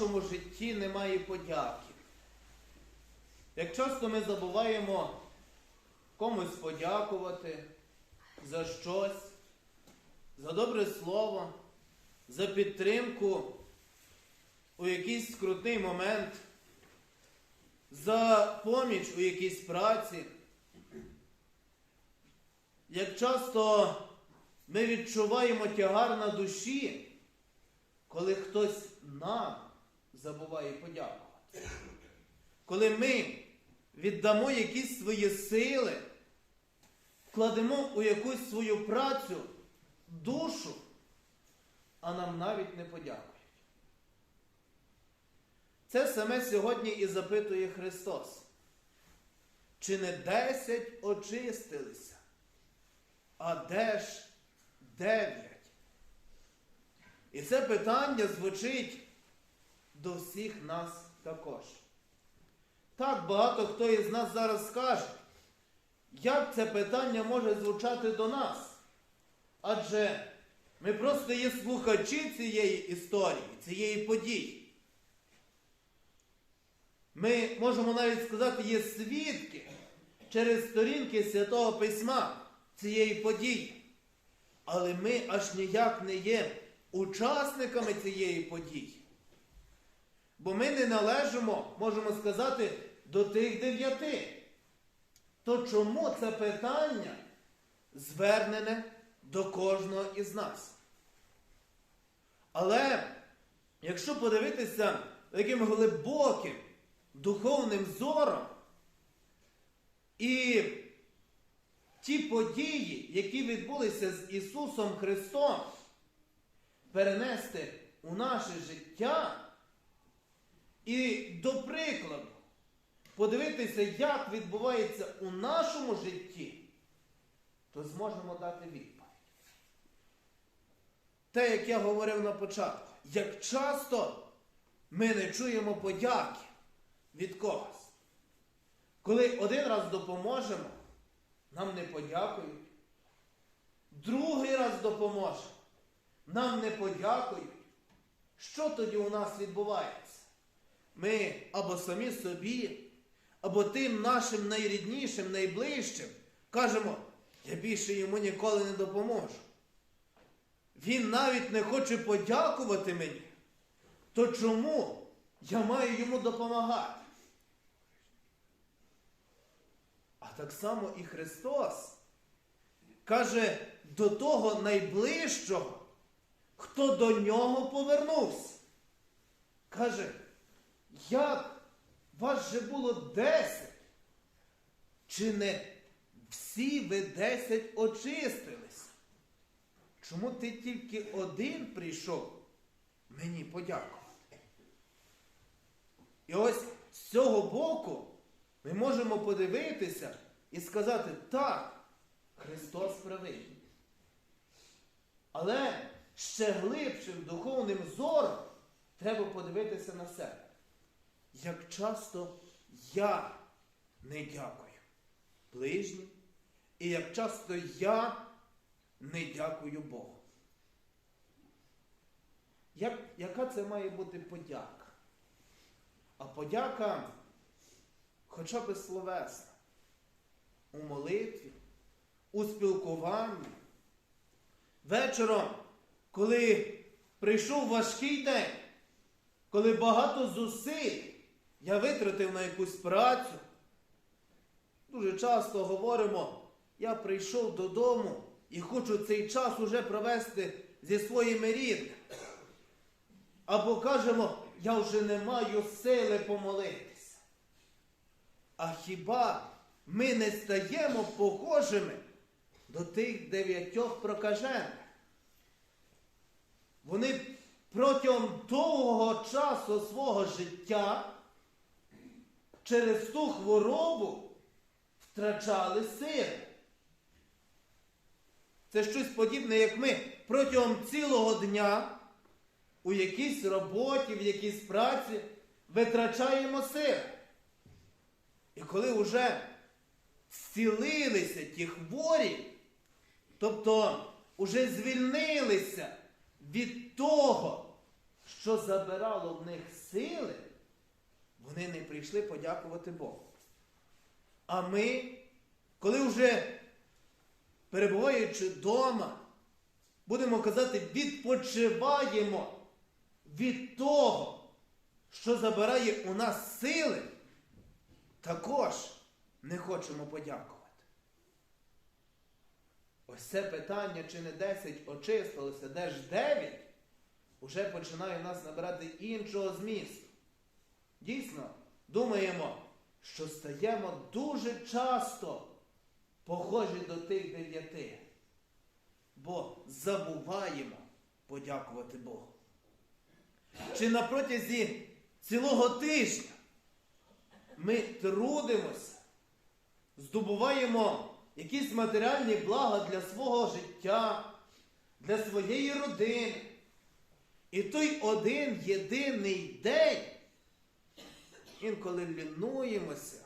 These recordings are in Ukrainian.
нашому житті немає подяки. Як часто ми забуваємо комусь подякувати за щось, за добре слово, за підтримку у якийсь скрутний момент, за поміч у якійсь праці. Як часто ми відчуваємо тягар на душі, коли хтось нам забуває подякувати. Коли ми віддамо якісь свої сили, вкладемо у якусь свою працю, душу, а нам навіть не подякують. Це саме сьогодні і запитує Христос. Чи не десять очистилися, а де ж дев'ять? І це питання звучить до всіх нас також. Так багато хто із нас зараз скаже, як це питання може звучати до нас? Адже ми просто є слухачі цієї історії, цієї події. Ми можемо навіть сказати, є свідки через сторінки Святого Письма цієї події. Але ми аж ніяк не є учасниками цієї події. Бо ми не належимо, можемо сказати, до тих дев'яти. То чому це питання звернене до кожного із нас? Але якщо подивитися таким глибоким духовним зором і ті події, які відбулися з Ісусом Христом, перенести у наше життя і до прикладу подивитися, як відбувається у нашому житті, то зможемо дати відповідь. Те, як я говорив на початку, як часто ми не чуємо подяки від когось. Коли один раз допоможемо, нам не подякують. Другий раз допоможемо, нам не подякують. Що тоді у нас відбувається? Ми або самі собі, або тим нашим найріднішим, найближчим кажемо, я більше йому ніколи не допоможу. Він навіть не хоче подякувати мені. То чому я маю йому допомагати? А так само і Христос каже до того найближчого, хто до нього повернувся. Каже, як вас же було десять? Чи не всі ви десять очистилися? Чому ти тільки один прийшов мені подякувати? І ось з цього боку ми можемо подивитися і сказати, так, Христос правий. Але ще глибшим духовним зором треба подивитися на себе. Як часто я не дякую ближнім, і як часто я не дякую Богу. Як, яка це має бути подяка? А подяка хоча б словесна, у молитві, у спілкуванні. Вечором, коли прийшов важкий день, коли багато зусиль я витратив на якусь працю, дуже часто говоримо, я прийшов додому і хочу цей час уже провести зі своїми рідними. Або кажемо, я вже не маю сили помолитися. А хіба ми не стаємо похожими до тих дев'ятьох прокажених? Вони протягом довгого часу свого життя через ту хворобу втрачали сили. Це щось подібне, як ми протягом цілого дня у якійсь роботі, в якійсь праці витрачаємо сили. І коли вже зцілилися ті хворі, тобто вже звільнилися від того, що забирало в них сили, вони не прийшли подякувати Богу. А ми, коли вже перебуваючи вдома, будемо казати, відпочиваємо від того, що забирає у нас сили, також не хочемо подякувати. Ось це питання, чи не 10 очистилося, де ж 9, уже починає нас набирати іншого змісту. Дійсно, думаємо, що стаємо дуже часто похожі до тих дев'яти, бо забуваємо подякувати Богу. Чи на протязі цілого тижня ми трудимося, здобуваємо якісь матеріальні блага для свого життя, для своєї родини. І той один єдиний день, інколи лінуємося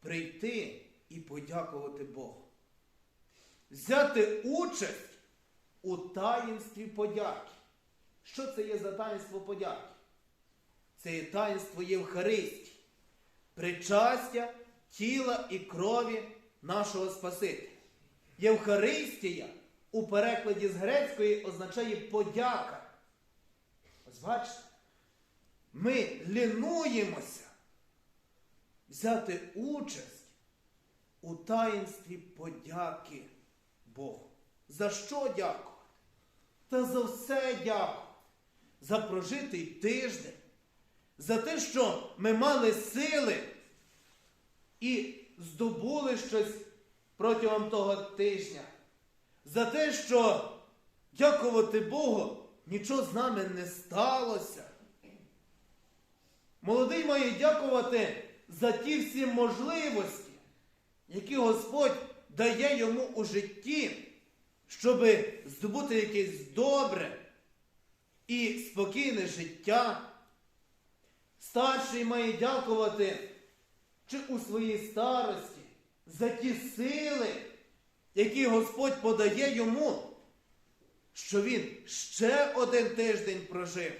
прийти і подякувати Богу. Взяти участь у таїнстві подяки. Що це є за таїнство подяки? Це є таїнство Євхаристії, причастя тіла і крові нашого Спасителя. Євхаристія у перекладі з грецької означає подяка. Ось бачите, ми лінуємося взяти участь у таїнстві подяки Богу. За що дякувати? Та за все дякувати. За прожитий тиждень, за те, що ми мали сили і здобули щось протягом того тижня. За те, що, дякувати Богу, нічого з нами не сталося. Молодий має дякувати за ті всі можливості, які Господь дає йому у житті, щоб здобути якесь добре і спокійне життя. Старший має дякувати чи у своїй старості за ті сили, які Господь подає йому, що він ще один тиждень прожив.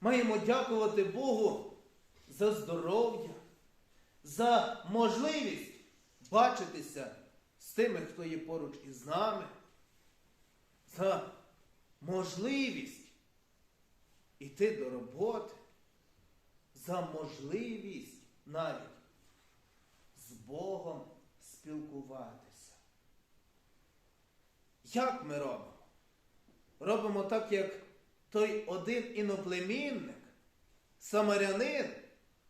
Маємо дякувати Богу за здоров'я, за можливість бачитися з тими, хто є поруч із нами, за можливість іти до роботи, за можливість навіть з Богом спілкуватися. Як ми робимо? Робимо так, як той один іноплемінник, самарянин,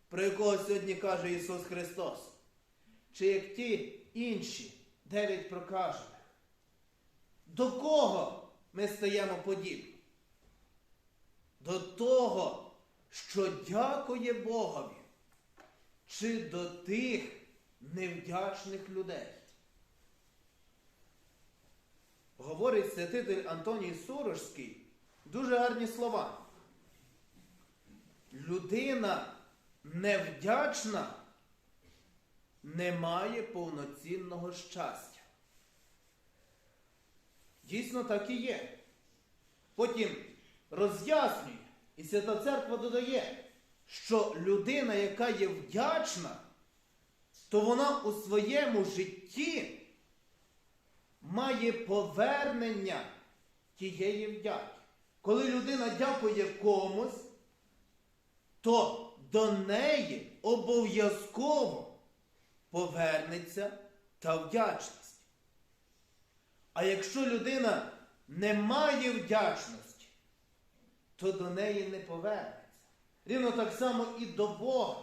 про якого сьогодні каже Ісус Христос, чи як ті інші дев'ять прокажених. До кого ми стаємо подібні? До того, що дякує Богові, чи до тих невдячних людей. Говорить святитель Антоній Сурожський дуже гарні слова. Людина невдячна не має повноцінного щастя. Дійсно так і є. Потім роз'яснює, і Свята Церква додає, що людина, яка є вдячна, то вона у своєму житті має повернення тієї вдяки. Коли людина дякує комусь, то до неї обов'язково повернеться та вдячність. А якщо людина не має вдячності, то до неї не повернеться. Рівно так само і до Бога.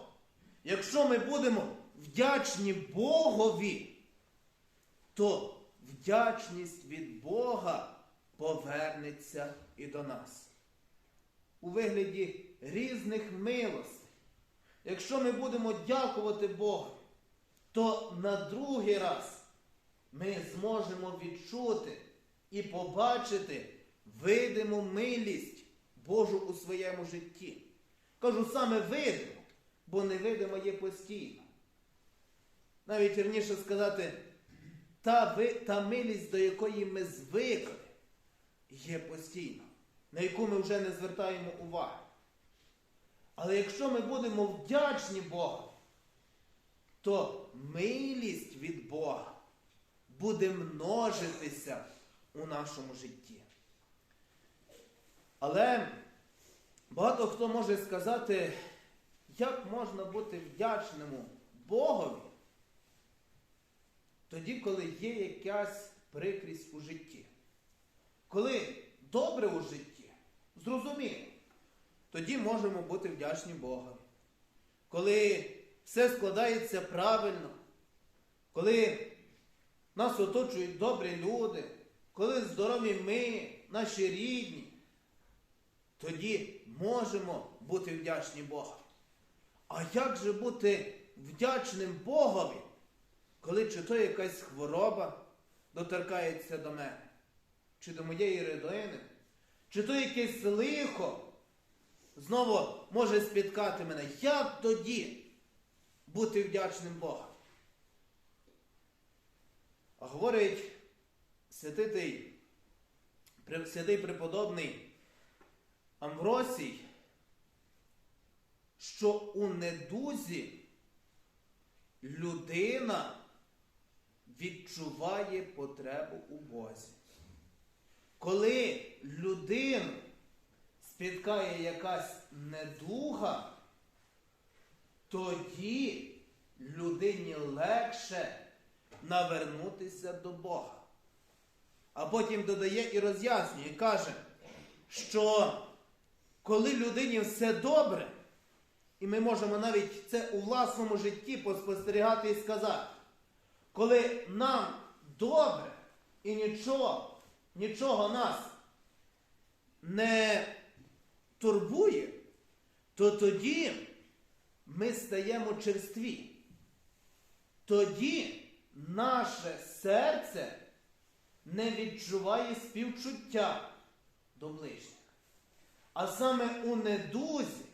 Якщо ми будемо вдячні Богові, то вдячність від Бога повернеться і до нас. У вигляді різних милостей. Якщо ми будемо дякувати Богу, то на другий раз ми зможемо відчути і побачити видиму милість Божу у своєму житті. Кажу саме видимо, бо невидимо є постійно. Навіть вірніше сказати, та, ви, та милість, до якої ми звикли, є постійно. на яку ми вже не звертаємо уваги. Але якщо ми будемо вдячні Богу, то милість від Бога буде множитися у нашому житті. Але багато хто може сказати, як можна бути вдячному Богові, тоді, коли є якась прикрість у житті. Коли добре у житті, зрозуміло, тоді можемо бути вдячні Богові. Коли все складається правильно, коли нас оточують добрі люди, коли здорові ми, наші рідні, тоді можемо бути вдячні Богу. А як же бути вдячним Богові, коли чи то якась хвороба доторкається до мене, чи до моєї родини, чи то якесь лихо знову може спіткати мене? Як тоді бути вдячним Богом? А говорить святий, святий преподобний Амвросій, що у недузі людина відчуває потребу у Бозі. Коли людину спіткає якась недуга, тоді людині легше навернутися до Бога. А потім додає і роз'яснює, каже, що коли людині все добре, і ми можемо навіть це у власному житті поспостерігати і сказати, коли нам добре і нічого, нічого нас не турбує, то тоді ми стаємо черстві. Тоді наше серце не відчуває співчуття до ближніх. А саме у недузі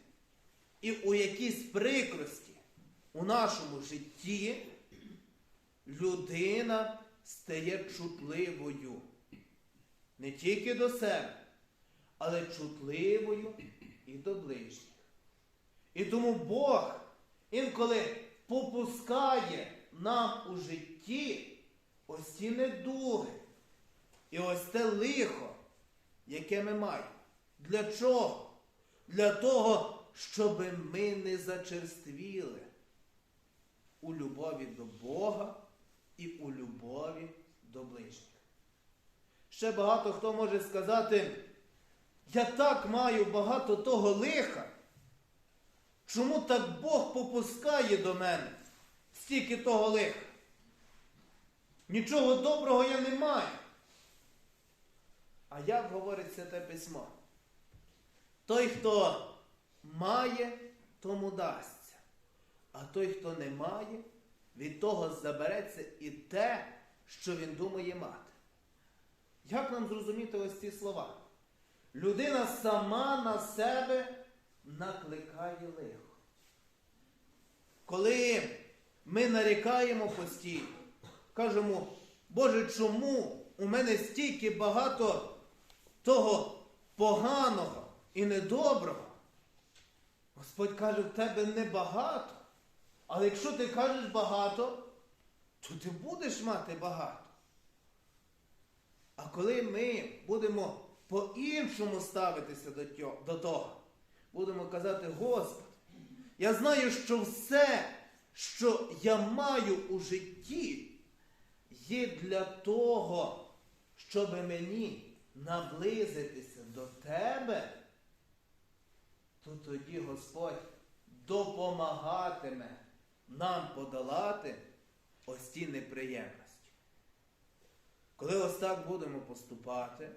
і у якійсь прикрості у нашому житті людина стає чутливою не тільки до себе, але чутливою і до ближніх. І тому Бог інколи попускає нам у житті ось ці недуги і ось те лихо, яке ми маємо. Для чого? Для того, щоб ми не зачерствіли у любові до Бога і у любові до ближніх. Ще багато хто може сказати, я так маю багато того лиха. Чому так Бог попускає до мене стільки того лиха? Нічого доброго я не маю. А як говорить Святе Письмо? Той, хто має, тому дасться. А той, хто не має, від того забереться і те, що він думає мати. Як нам зрозуміти ось ці слова? Людина сама на себе накликає лихо. Коли ми нарікаємо постійно, кажемо, Боже, чому у мене стільки багато того поганого і недоброго? Господь каже, в тебе небагато. Але якщо ти кажеш багато, то ти будеш мати багато. А коли ми будемо по-іншому ставитися до того, будемо казати, Господи, я знаю, що все, що я маю у житті, є для того, щоб мені наблизитися до Тебе, то тоді Господь допомагатиме нам подолати ось ці неприємності. Коли ось так будемо поступати,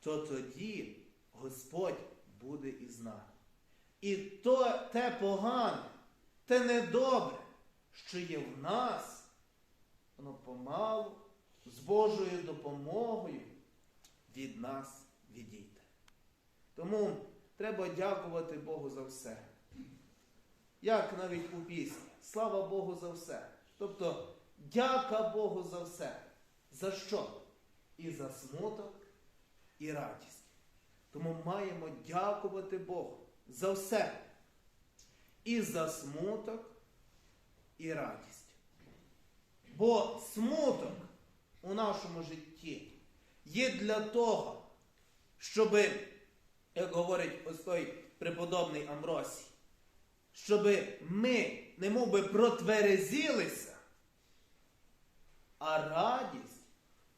то тоді Господь буде із нами. І то те погане, те недобре, що є в нас, воно помалу, з Божою допомогою від нас відійде. Тому треба дякувати Богу за все. Як навіть у пісні. Слава Богу за все. Тобто, дяка Богу за все. За що? І за смуток, і радість. Тому маємо дякувати Богу за все. І за смуток, і радість. Бо смуток у нашому житті є для того, щоб, як говорить ось той преподобний Амросій, щоб ми не мов би протверезілися, а радість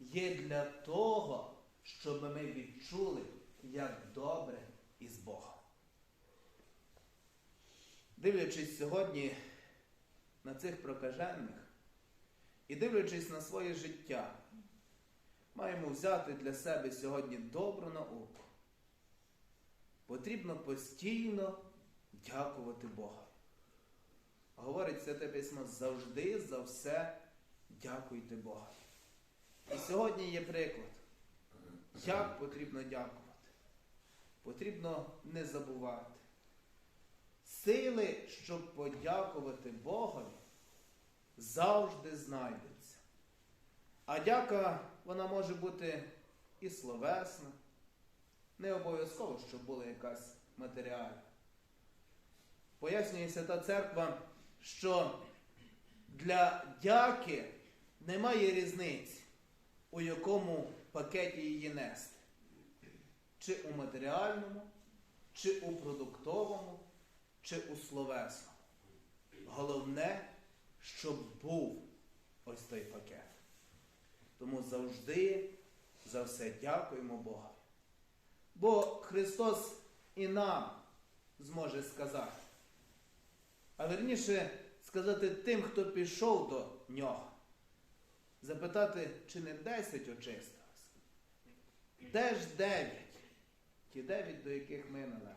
є для того, щоб ми відчули, як добре із Богом. Дивлячись сьогодні на цих прокажених і дивлячись на своє життя, маємо взяти для себе сьогодні добру науку. Потрібно постійно дякувати Богу. Говорить Святе Письмо завжди за все дякуйте Богу. І сьогодні є приклад, як потрібно дякувати. Потрібно не забувати. Сили, щоб подякувати Богові, завжди знайдуться. А дяка, вона може бути і словесна, не обов'язково, щоб була якась матеріальна. Пояснює Свята Церква, що для дяки немає різниці, у якому пакеті її нести. Чи у матеріальному, чи у продуктовому, чи у словесному. Головне, щоб був ось той пакет. Тому завжди за все дякуємо Богу. Бо Христос і нам зможе сказати. А верніше сказати тим, хто пішов до нього. Запитати, чи не десять очистилось? Де ж дев'ять? Ті дев'ять, до яких ми належимо.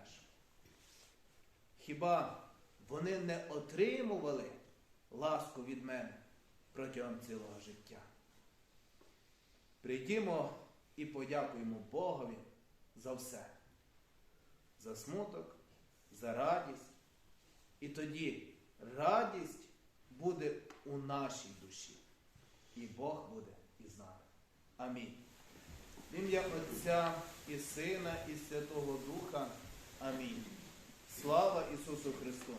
Хіба вони не отримували ласку від мене протягом цілого життя? Прийдімо і подякуємо Богові за все, за смуток, за радість. І тоді радість буде у нашій душі, і Бог буде із нами. Амінь. В ім'я Отця і Сина, і Святого Духа. Амінь. Слава Ісусу Христу!